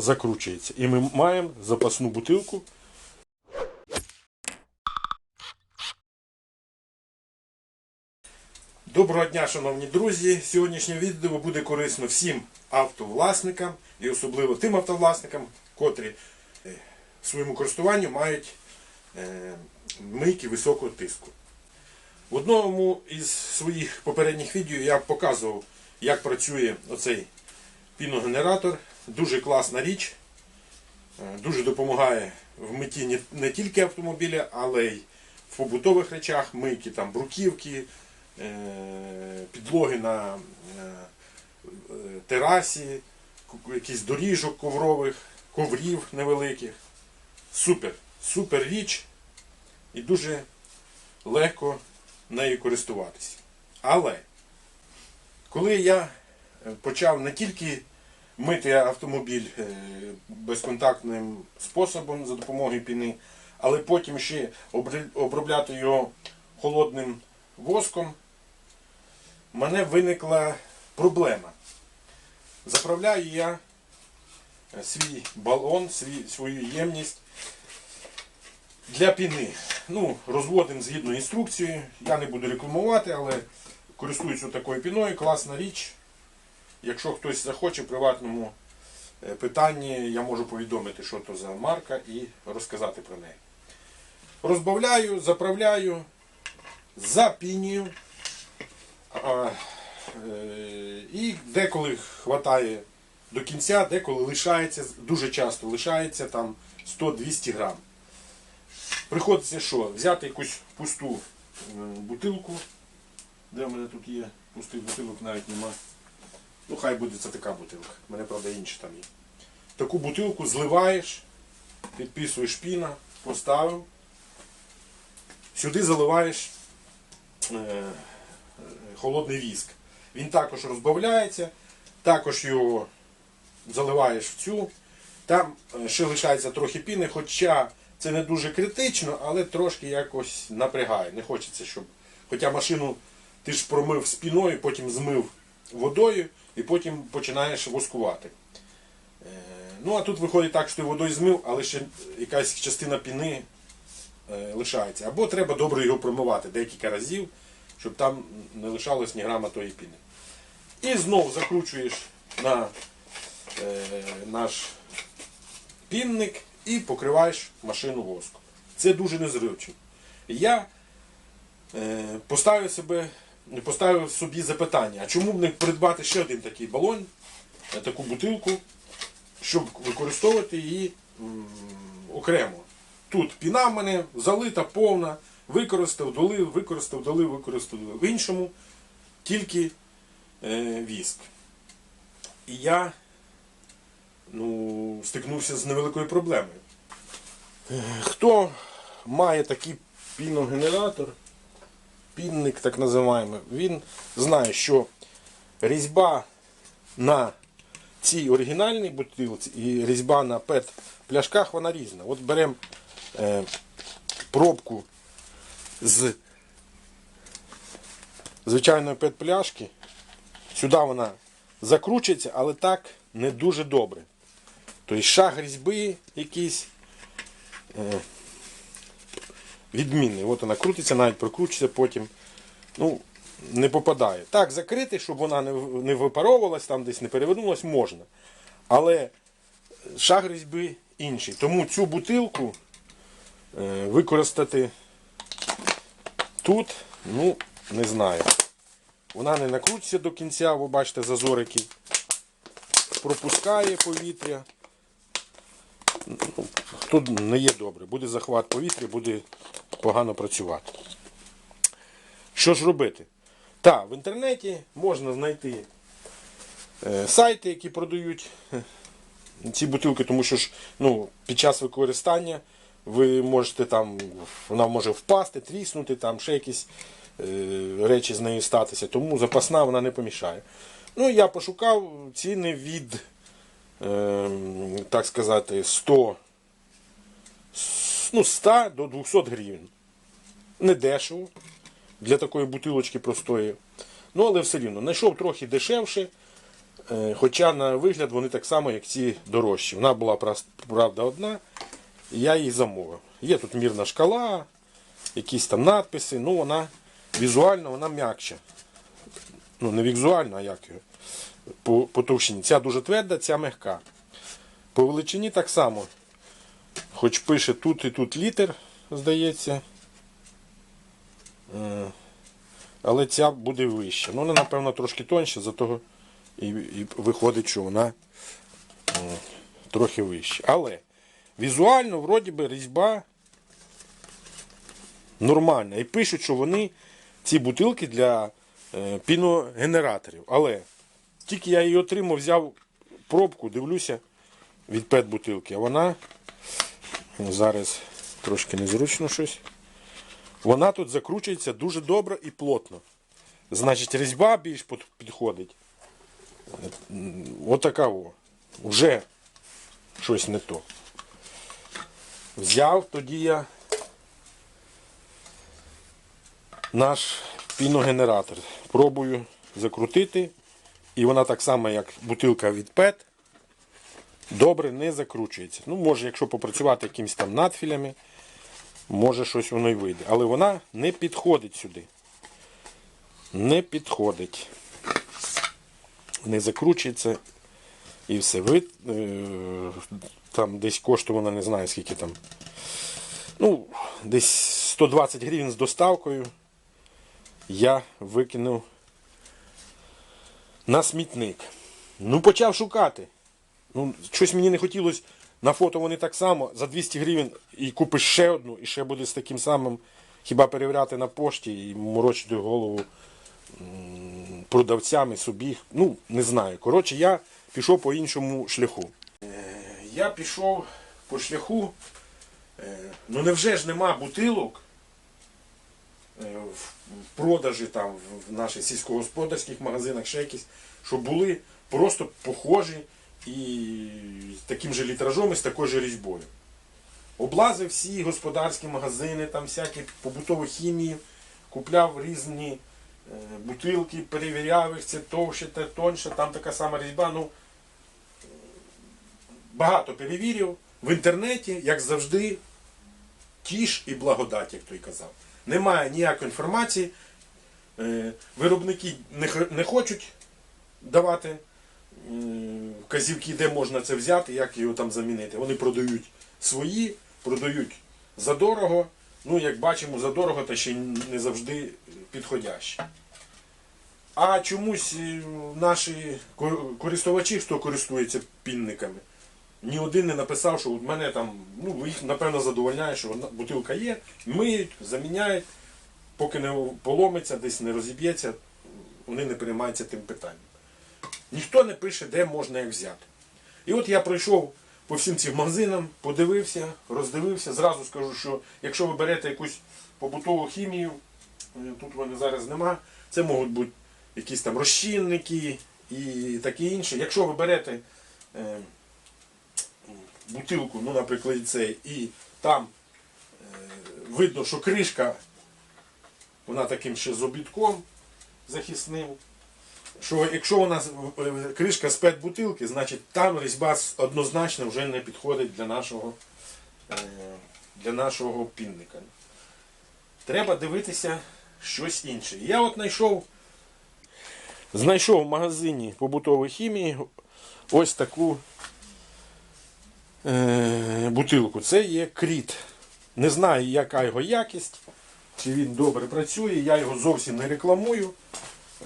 закручується. І ми маємо запасну бутилку. Доброго дня, шановні друзі! Сьогоднішнє відео буде корисно всім автовласникам і особливо тим автовласникам, котрі е, в своєму користуванні мають е, мийки високого тиску. В одному із своїх попередніх відео я показував, як працює оцей піногенератор. Дуже класна річ. Е, Дуже допомагає в митті не- тільки автомобіля, але й в побутових речах, мийки там бруківки, е, підлоги на е, терасі, якісь доріжок коврових, коврів невеликих. Супер, супер річ і дуже легко нею користуватися. Але коли я почав не тільки мити автомобіль е, безконтактним способом за допомогою піни, але потім ще обробляти його холодним воском, в мене виникла проблема. Заправляю я е, свій балон, свою ємність для піни. Ну, розводимо згідно інструкції. Я не буду рекламувати, але користуюся такою піною, класна річ. Якщо хтось захоче в приватному е, питанні, я можу повідомити, що то за марка і розказати про неї. Розбавляю, заправляю, запінюю. Е, І деколи хватає до кінця, деколи лишається, дуже часто лишається там 100-200 грам. Приходиться що? Взяти якусь пусту бутилку. Де в мене тут є? Пустих бутилок навіть нема. Ну, хай буде це така бутилка. У мене, правда, інші там є. Таку бутилку зливаєш, підписуєш піна, поставив. Сюди заливаєш е, холодний віск. Він також розбавляється, також його заливаєш в цю. Там е, ще лишається трохи піни, хоча це не дуже критично, але трошки якось напрягає. Не хочеться, щоб. Хоча машину ти ж промив спіною, потім змив водою і потім починаєш воскувати. Е, Ну, а тут виходить так, що ти водою змив, але ще якась частина піни е, лишається. Або треба добре його промивати декілька разів, щоб там не лишалось ні грама тої піни. І знову закручуєш на е, наш пінник і покриваєш машину воском. Це дуже незручно. Я е, поставив себе, поставив собі запитання, а чому б не придбати ще один такий балон, таку бутилку, щоб використовувати її окремо. Тут піна в мене залита, повна, використав, долив, використав, долив, використав, долив. В іншому тільки е, віск. І я ну, стикнувся з невеликою проблемою. Е, Хто має такий піногенератор, пінник так називаємо, він знає, що різьба на цій оригінальній бутилці і різьба на пет пляшках вона різна. От беремо е, пробку з звичайної пет пляшки. Сюди вона закручується, але так не дуже добре. Тобто шаг різьби якийсь е, відмінний. От вона крутиться, навіть прокручується потім. Ну, не попадає. Так, закрити, щоб вона не, випаровувалась, там десь не перевернулась, можна. Але шаг різьби інший. Тому цю бутилку е, використати тут, ну, не знаю. Вона не накрутиться до кінця, ви бачите, зазорики. Пропускає повітря. Ну, Тут не є добре. Буде захват повітря, буде погано працювати. Що ж робити? Так, в інтернеті можна знайти е, сайти, які продають е, ці бутилки, тому що ж ну, під час використання ви можете там, вона може впасти, тріснути, там ще якісь е, речі з нею статися, тому запасна вона не помішає. Ну, я пошукав ціни від, е, так сказати, 100, ну, 100 до 200 гривень. Не дешево для такої бутилочки простої. Ну, але все рівно, знайшов трохи дешевше. Е, Хоча на вигляд вони так само, як ці дорожчі. Вона була правда одна, я її замовив. Є тут мірна шкала, якісь там надписи, ну вона візуально вона м'якша. Ну, не візуально, а як. По, по товщині. Ця дуже тверда, ця м'яка. По величині так само. Хоч пише тут і тут літер, здається. Е, Але ця буде вища. Ну, вона, напевно, трошки тоньша, зато і, і виходить, що вона м, трохи вища. Але візуально, вроді би, різьба нормальна. І пишуть, що вони ці бутилки для е, піногенераторів. Але тільки я її отримав, взяв пробку, дивлюся від пет бутилки, а вона зараз трошки незручно щось. Вона тут закручується дуже добре і плотно. Значить, різьба більш підходить. Отака о. Вже щось не то. Взяв тоді я наш піногенератор. Пробую закрутити. І вона так само, як бутилка від PET, добре не закручується. Ну, може, якщо попрацювати якимось там надфілями, може щось воно й вийде. Але вона не підходить сюди. Не підходить. Не закручується. І все. Ви, е, там десь коштувала, не знаю скільки там. Ну, десь 120 гривень з доставкою. Я викинув на смітник. Ну, почав шукати. Ну, щось мені не хотілося. На фото вони так само за 200 гривень і купиш ще одну, і ще буде з таким самим хіба перевіряти на пошті і морочити голову м, продавцям і собі. Ну, не знаю. Коротше, я пішов по іншому шляху. Е, Я пішов по шляху. е, Ну невже ж нема бутилок е, в продажі там в- наших сільськогосподарських магазинах, ще якісь, щоб були просто похожі і з таким же літражом і з такою же різьбою. Облазив всі господарські магазини, там всякі побутові хімії, купляв різні е, бутилки, перевіряв їх, це товще, те тоньше, там така сама різьба. Ну, багато перевірив. В інтернеті, як завжди, тіш і благодать, як той казав. Немає ніякої інформації. Е, Виробники не, хочуть давати вказівки, де можна це взяти, як його там замінити. Вони продають свої, продають задорого. Ну, як бачимо, задорого та ще не завжди підходящі. А чомусь е, наші користувачі, хто користується пінниками, ні один не написав, що от мене там, ну їх напевно задовольняє, що бутилка є, миють, заміняють, поки не поломиться, десь не розіб'ється, вони не приймаються тим питанням. Ніхто не пише, де можна їх взяти. І от я пройшов по всім цим магазинам, подивився, роздивився. Зразу скажу, що якщо ви берете якусь побутову хімію, е, тут вони зараз нема, це можуть бути якісь там розчинники і таке інше. Якщо ви берете е, бутилку, ну, наприклад, цей, і там е, видно, що кришка, вона таким ще з обідком захисним. Що якщо вона з- е, кришка з пет бутилки, значить там різьба однозначно вже не підходить для нашого, е, для нашого пінника. Треба дивитися щось інше. Я от знайшов, знайшов в магазині побутової хімії ось таку е, бутилку. Це є кріт. Не знаю, яка його якість, чи він добре працює. Я його зовсім не рекламую.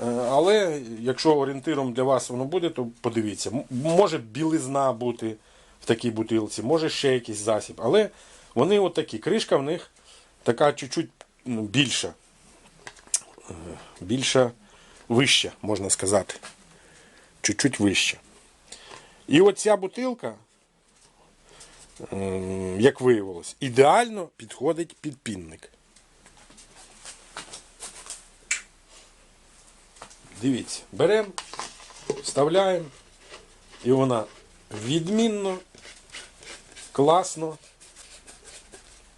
Е, Але якщо орієнтиром для вас воно буде, то подивіться. Може білизна бути в такій бутилці, може ще якийсь засіб. Але вони от такі. Кришка в них така чуть-чуть ну, більша. Е, Більша, вища, можна сказати. Чуть-чуть вища. І оця бутилка, ем, як виявилось, ідеально підходить під пінник. Дивіться, беремо, вставляємо, і вона відмінно, класно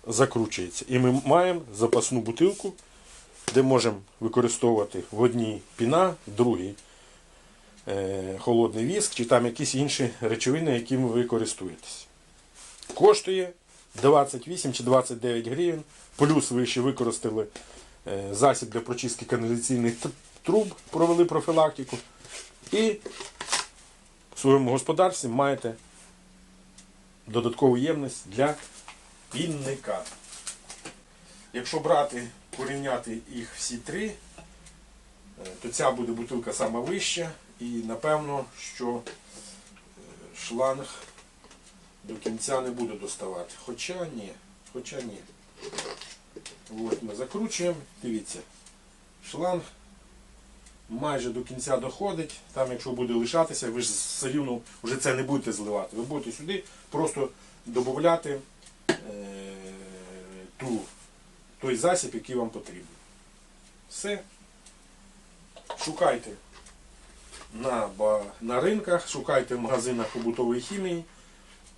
закручується. І ми маємо запасну бутилку, де можемо використовувати в одній піна, в другій е, холодний віск чи там якісь інші речовини, якими ви користуєтесь. Коштує 28 чи 29 гривень. Плюс ви ще використали е, засіб для прочистки каналізаційних труб, провели профілактику. І в своєму господарстві маєте додаткову ємність для пінника. Якщо брати, порівняти їх всі три, е, то ця буде бутилка сама вища і напевно, що е, шланг до кінця не буде доставати. Хоча ні, хоча ні. От ми закручуємо, дивіться, шланг майже до кінця доходить. Там, якщо буде лишатися, ви ж все рівно вже це не будете зливати. Ви будете сюди просто додати е, ту, той засіб, який вам потрібен. Все. Шукайте на, на ринках, шукайте в магазинах побутової хімії,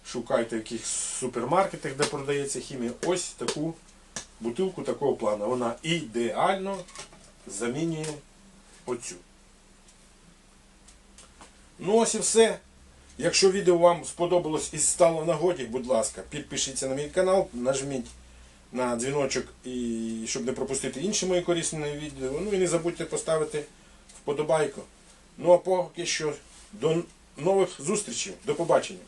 шукайте в якихось супермаркетах, де продається хімія. Ось таку бутилку такого плану. Вона ідеально замінює оцю. Ну ось і все. Якщо відео вам сподобалось і стало в нагоді, будь ласка, підпишіться на мій канал, нажміть на дзвіночок, і, щоб не пропустити інші мої корисні відео. Ну і не забудьте поставити вподобайку. Ну а поки що до нових зустрічей. До побачення.